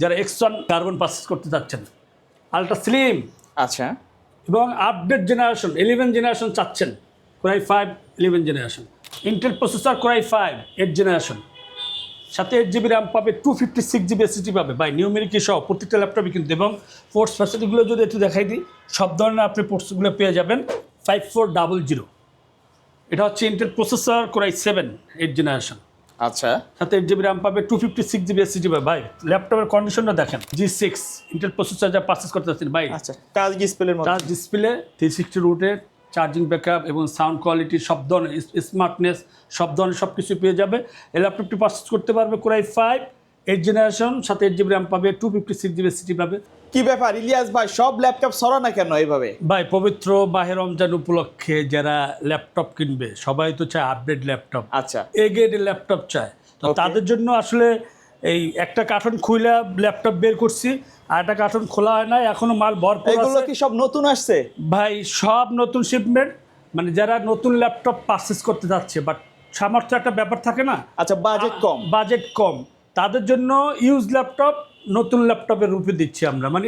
যারা x one carbon purchase করতে চাচ্ছেন। আলট্রা স্লিম আচ্ছা। এবং আপডেট জেনারেশন ইলেভেন জেনারেশন চাচ্ছেন। Core i five eleven generation Intel processor core i five eight generation সাথে eight GB RAM পাবে two fifty six GB এসিটি পাবে। বাই নিউমেরিকি সহ প্রত্যেকটা ল্যাপটপে কিন্তু এবং পোর্টস ফ্যাসিলিটিগুলো যদি একটু দেখাই দিই সব ধরনের আপনি পোর্টসগুলো পেয়ে যাবেন ফাইভ ফোর ডাবল জিরো এটা হচ্ছে Intel processor core i seven eight generation আচ্ছা। সাথে এইট জিবি র্যাম পাবে টু ফিফটি সিক্স জিবি এসিটি পাবে। ভাই ল্যাপটপের কন্ডিশনটা দেখেন জি সিক্স ইন্টেল প্রসেসর যা পারচেস করতে চাচ্ছেন ভাই। আচ্ছা টাচ ডিসপ্লের মধ্যে। টাচ ডিসপ্লে থ্রি সিক্সটি রুটের চার্জিং ব্যাকআপ এবং সাউন্ড কোয়ালিটি সব ধরনের স্মার্টনেস সব ধরনের সব কিছু পেয়ে যাবে। এই ল্যাপটপটি পারচেস করতে পারবে core i five eight generation সাথে এইট জিবি র্যাম পাবে টু ফিফটি সিক্স জিবি সিটি পাবে। কি ব্যাপার? ইলিয়াস ভাই সব ল্যাপটপ সরা না কেন এইভাবে? ভাই পবিত্র বাহে রমজান উপলক্ষে যারা ল্যাপটপ কিনবে সবাই তো চায় আপডেট ল্যাপটপ। আচ্ছা। এ গ্রেডের ল্যাপটপ চায়। তো তাদের জন্য আসলে এই একটা কার্টন খুলে ল্যাপটপ বের করছি আর একটা কার্টন খোলা হয় না এখনও মাল ভরপুর এগুলো কি সব নতুন আসছে? ভাই সব নতুন শিপমেন্ট মানে যারা নতুন ল্যাপটপ পারচেস করতে যাচ্ছে বাট সামর্থ্য একটা ব্যাপার থাকে না। আচ্ছা বাজেট কম। বাজেট কম। তাদের জন্য ইউজ ল্যাপটপ নতুন ল্যাপটপের রূপে দিচ্ছি আমরা। মানে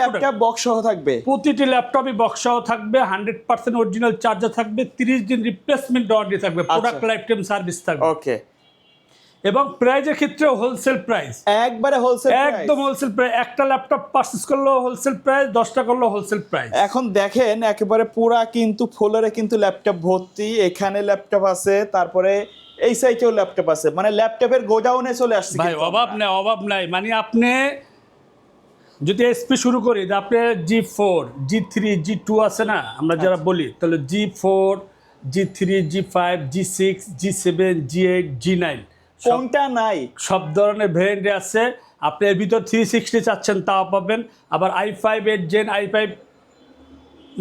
ল্যাপটপ বক্স সহ থাকবে। প্রতিটি ল্যাপটপই বক্স সহ থাকবে হান্ড্রেড পার্সেন্ট অরিজিনাল চার্জার থাকবে তিরিশ দিন রিপ্লেসমেন্ট ওয়ারেন্টি থাকবে প্রোডাক্ট লাইফ টাইম সার্ভিস থাকবে। ওকে এবং প্রাইজের ক্ষেত্রে হোলসেল প্রাইস একবারে হোলসেল একদম হোলসেল প্রাইস একটা ল্যাপটপ পারচেস করলেও হোলসেল প্রাইস দশটা করলেও হোলসেল প্রাইস এখন দেখেন একেবারে পুরা কিন্তু ফ্লোরে কিন্তু ল্যাপটপ ভর্তি। এখানে ল্যাপটপ আছে তারপরে এই সাইডেও ল্যাপটপ আছে। মানে ল্যাপটপের গোডাউনে চলে আসছে ভাই অভাব নাই অভাব নাই। মানে আপনি যদি এসপি শুরু করি যে আপনি G four G three G two আছে না? আমরা যারা আচ্ছা। বলি তাহলে G four G three G five G six G seven G eight G nine কোনটা নাই? সব ধরনের ভ্যারিয়েন্টে আছে। আপনি এর ভিতর থ্রি সিক্সটি চাচ্ছেন তাও পাবেন। আবার I five eight gen I five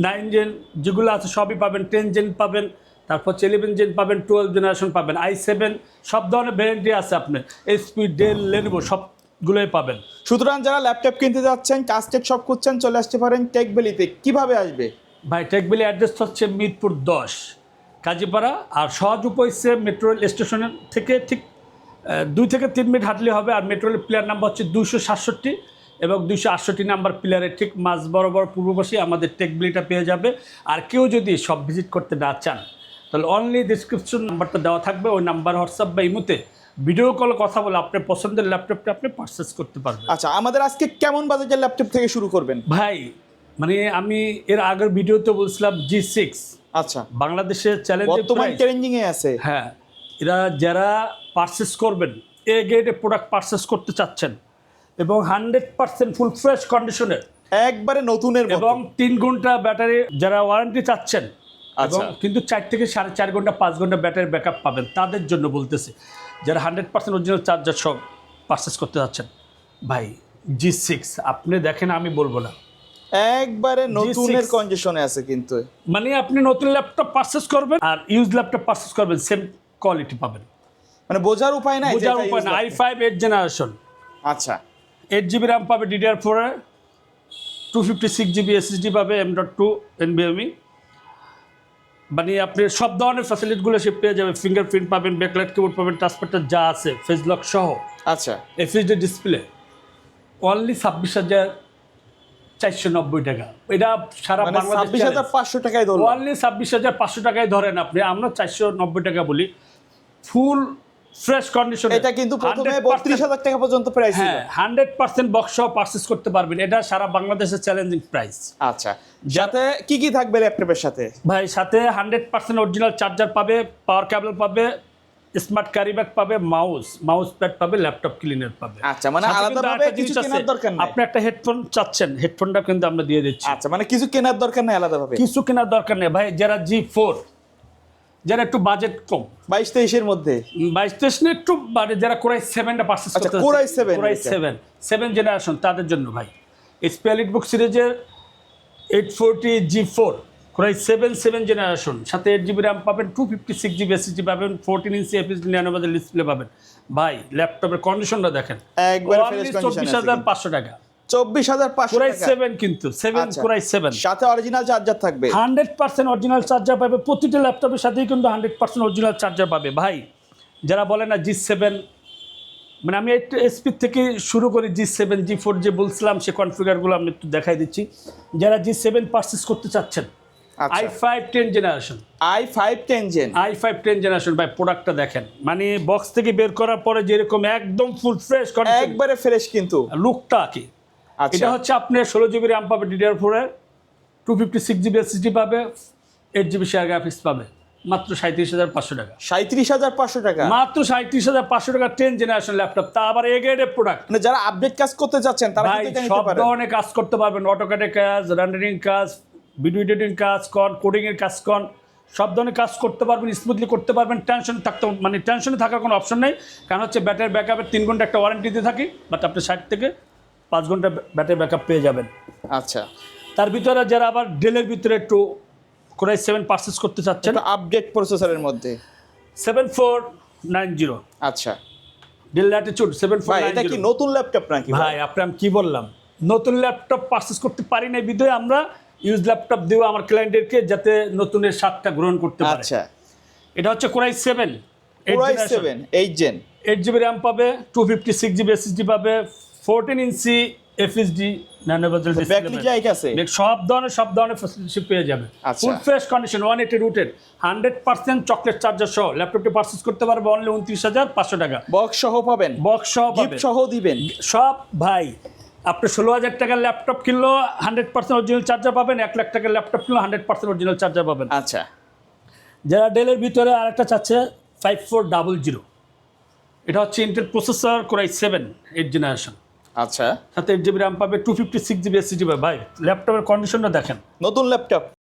nine gen যেগুলো আছে সবই পাবেন। টেন জেন পাবেন তারপর ইলেভেন জেন পাবেন টুয়েলভ জেনারেশন পাবেন। আই সেভেন সব ধরনের ভ্যারিয়েন্টই আছে আপনার। এসপি ডেল লেনবো সবগুলোই পাবেন। সুতরাং যারা ল্যাপটপ কিনতে যাচ্ছেন কাস্টেক সব করছেন চলে আসতে পারেন টেকবেলিতে কীভাবে আসবে? ভাই টেকবিলি অ্যাড্রেস হচ্ছে মিরপুর দশ কাজীপাড়া। আর সহজ উপায় মেট্রো রেল স্টেশনের থেকে ঠিক দুই থেকে তিন মিনিট হাঁটলে হবে আর মেট্রো রেল প্লেয়ার নাম্বার হচ্ছে দুশো সাতষট্টি এবং দুইশো আটষট্টি নাম্বার প্লেয়ারের ঠিক মাঝ বরাবর পূর্বপাশে আমাদের টেকবিলিটা পেয়ে যাবে। আর কেউ যদি সব ভিজিট করতে না চান তাহলে অনলি ডিসক্রিপশন নাম্বারটা দেওয়া থাকবে ওই নাম্বার হোয়াটসঅ্যাপ বা ইমুতে ভিডিও কলে কথা বলে আপনার পছন্দের ল্যাপটপটা আপনি পারচেস করতে পারবেন। আচ্ছা আমাদের আজকে কেমন বাজেটের ল্যাপটপ থেকে শুরু করবেন? ভাই মানে আমি এর আগের ভিডিওতে বলছিলাম জি সিক্স আচ্ছা। বাংলাদেশের চ্যালেঞ্জ বর্তমান ট্রেন্ডিং এ আছে। হ্যাঁ এরা যারা পারচেস করবেন এ গ্রেডের প্রোডাক্ট পারচেস করতে চাচ্ছেন এবং হান্ড্রেড পার্সেন্ট ফুল ফ্রেশ কন্ডিশনের একবারে নতুনের এবং তিন ঘণ্টা ব্যাটারি যারা ওয়ারেন্টি চাচ্ছেন এবং আচ্ছা। কিন্তু চার থেকে সাড়ে চার ঘণ্টা পাঁচ ঘণ্টা ব্যাটারি ব্যাকআপ পাবেন তাদের জন্য বলতেছে যারা হান্ড্রেড পার্সেন্ট অরিজিনাল চার্জার সব পারচেস করতে চাচ্ছেন ভাই জি সিক্স আপনি দেখেন আমি বলব না। একবারে নতুনের G6 কন্ডিশনে আছে কিন্তু মানে আপনি নতুন ল্যাপটপ পারচেস করবেন আর ইউজ ল্যাপটপ পারচেস করবেন সেম কোয়ালিটি পাবেন। মানে বোঝার উপায় নাই বোঝার উপায় না আই ফাইভ এইট জেনারেশন আচ্ছা। এইট জিবি র্যাম পাবে ডিডিআর ফোরে two fifty six GB SSD পাবে এম ডট টু এনবিএমই মানে আপনি সব ধরনের ফ্যাসিলিটিগুলো সে পেয়ে যাবে ফিঙ্গারপ্রিন্ট পাবেন ব্যাকলাইট কিবোর্ড পাবেন ট্রান্সপারটার যা আছে ফেস লক সহ। আচ্ছা। এফএসডি ডিসপ্লে অনলি ছাব্বিশ হাজার চারশো নব্বই টাকা। এটা সারা মানে ছাব্বিশ হাজার বাংলাদেশ পাঁচশো টাকায় অনলি ছাব্বিশ হাজার পাঁচশো টাকায় ধরেন আপনি। আমরা চারশো নব্বই টাকা বলি। Full fresh condition. এটা কিন্তু প্রথমে বত্রিশ হাজার টাকা পর্যন্ত প্রাইস ছিল। হ্যাঁ হান্ড্রেড পার্সেন্ট বক্স পারচেস করতে পারবেন। এটা সারা বাংলাদেশের চ্যালেঞ্জিং প্রাইস আচ্ছা যাতে কি কি থাকবে ল্যাপটপের সাথে? ভাই সাথে হান্ড্রেড পার্সেন্ট অরিজিনাল চার্জার পাবে পাওয়ার কেবল পাবে স্মার্ট ক্যারি ব্যাগ পাবে মাউস মাউস প্যাড পাবে ল্যাপটপ ক্লিনার পাবে। আচ্ছা মানে আলাদাভাবে কিছু কেনার দরকার নেই? আপনি একটা হেডফোন চাচ্ছেন হেডফোনটা কিন্তু আমরা দিয়ে দিচ্ছি। আচ্ছা মানে কিছু কেনার দরকার নেই আলাদাভাবে কিছু কেনার দরকার নেই। ভাই যারা জি ফোর যারা একটু বাজেট কম। বাইশ তেইশের মধ্যে? বাইশ তেইশ না একটু মানে যারা কোরাই সেভেনটা আচ্ছা, করতে Core i7 core i seven seven generation তাদের জন্য ভাই। এসপি এলিট বুক সিরিজের eight forty G four core i seven seven generation সাথে এইট জিবি র্যাম পাবেন two fifty six GB SSD পাবেন ফোরটিন ইঞ্চি এফএস নিরানব্বই ডিসপ্লে পাবেন। ভাই ল্যাপটপের কন্ডিশনটা দেখেন। একবার চব্বিশ হাজার পাঁচশো টাকা। চব্বিশ হাজার পাঁচশো সেভেন কিন্তু সেভেন আচ্ছা। সেভেন সাথে অরিজিনাল চার্জার থাকবে। হান্ড্রেড পার্সেন্ট অরিজিনাল চার্জার পাবে প্রতিটা ল্যাপটপের সাথেই কিন্তু হান্ড্রেড পার্সেন্ট অরিজিনাল চার্জার পাবে। ভাই যারা বলে না জি সেভেন মানে আমি একটু এসপি থেকে শুরু করি জি সেভেন জি ফোর যে বলছিলাম সে কনফিগারগুলো আমি একটু দেখাই দিচ্ছি। যারা জি সেভেন পারচেস করতে চাচ্ছেন আচ্ছা। I five ten generation I five ten gen I five ten generation ভাই প্রোডাক্টটা দেখেন। মানে বক্স থেকে বের করার পরে যেরকম একদম ফুল ফ্রেশ একবারে ফ্রেশ কিন্তু। লুকটা কি? আচ্ছা এটা হচ্ছে আপনার ষোলো জিবি র্যাম পাবে ডিডিআর ফোরের two fifty six GB SSD পাবে এইট জিবি শেয়ার গ্রাফিক্স পাবে মাত্র সাঁত্রিশ হাজার পাঁচশো টাকা। সাঁত্রিশ হাজার পাঁচশো টাকা? মাত্র সাঁত্রিশ হাজার পাঁচশো টাকা টেন জেনারেশন ল্যাপটপ তা আবার এ গ্রেডের প্রোডাক্ট মানে যারা আপডেট কাজ করতে যাচ্ছেন তারা সব ধরনের কাজ করতে পারবেন অটোকাটের কাজ রেন্ডারিং কাজ ভিডিও এডিটিং কাজ কন কোডিং এর কাজ কন সব ধরনের কাজ করতে পারবেন স্মুথলি করতে পারবেন টেনশন থাকতে মানে টেনশনে থাকার কোনো অপশন নেই। কারণ হচ্ছে ব্যাটারি ব্যাকআপের তিন ঘণ্টা একটা ওয়ারেন্টি দিয়ে থাকি বাট আপনি ষাট থেকে পাঁচ ঘণ্টা ব্যাটারি ব্যাকআপ পেয়ে যাবেন। আচ্ছা। তার ভিতরে যারা আবার ডেলের ভিতরে একটু কোরাই সেভেন পার্সেস করতে চাচ্ছেন আপডেট প্রসেসরের মধ্যে। সেভেন ফোর নাইন জিরো আচ্ছা। ডেল ল্যাটিচিউড সেভেন ফোর এটা কি নতুন ল্যাপটপ নাকি ভাই? ভাই আপনি আমি কি বললাম? নতুন ল্যাপটপ পারচেস করতে পারি না বিধয়ে আমরা ইউজ ল্যাপটপ দেবো আমার ক্লায়েন্টদেরকে যাতে নতুনের স্বাদটা গ্রহণ করতে পারে। আচ্ছা। এটা হচ্ছে কোরাই সেভেন পুরাই seven eight gen eight GB RAM পাবে two fifty six GB SSD পাবে ফোরটিন ইঞ্চি এফএসডি ন্যানোবাজার ব্যাকলি আছে সব ধরনের সব ধরনের ফ্যাসিলিটি পেয়ে যাবে। Full fresh condition one eighty rotated hundred percent chocolate charger সহ। ল্যাপটপটি পারচেস করতে পারবে অনলি উনত্রিশ হাজার পাঁচশো টাকা। বক্স সহ পাবেন? বক্স সহ গিফট সহ দিবেন? সব ভাই আপনি ষোলো হাজার টাকার ল্যাপটপ কিনলেও হান্ড্রেড পার্সেন্ট অরিজিনাল চার্জার পাবেন এক লাখ টাকার ল্যাপটপ কিনলেও হান্ড্রেড পার্সেন্ট অরিজিনাল চার্জার পাবেন। আচ্ছা। যারা ডেলের ভিতরে আরেকটা চাচ্ছে ফাইভ ফোর ডাবল জিরো এটা হচ্ছে Intel processor core i seven eight generation আচ্ছা। সাথে এইট জিবি র্যাম পাবে two fifty six GB SSD পাবে ভাই ল্যাপটপের কন্ডিশনটা দেখেন। নতুন ল্যাপটপ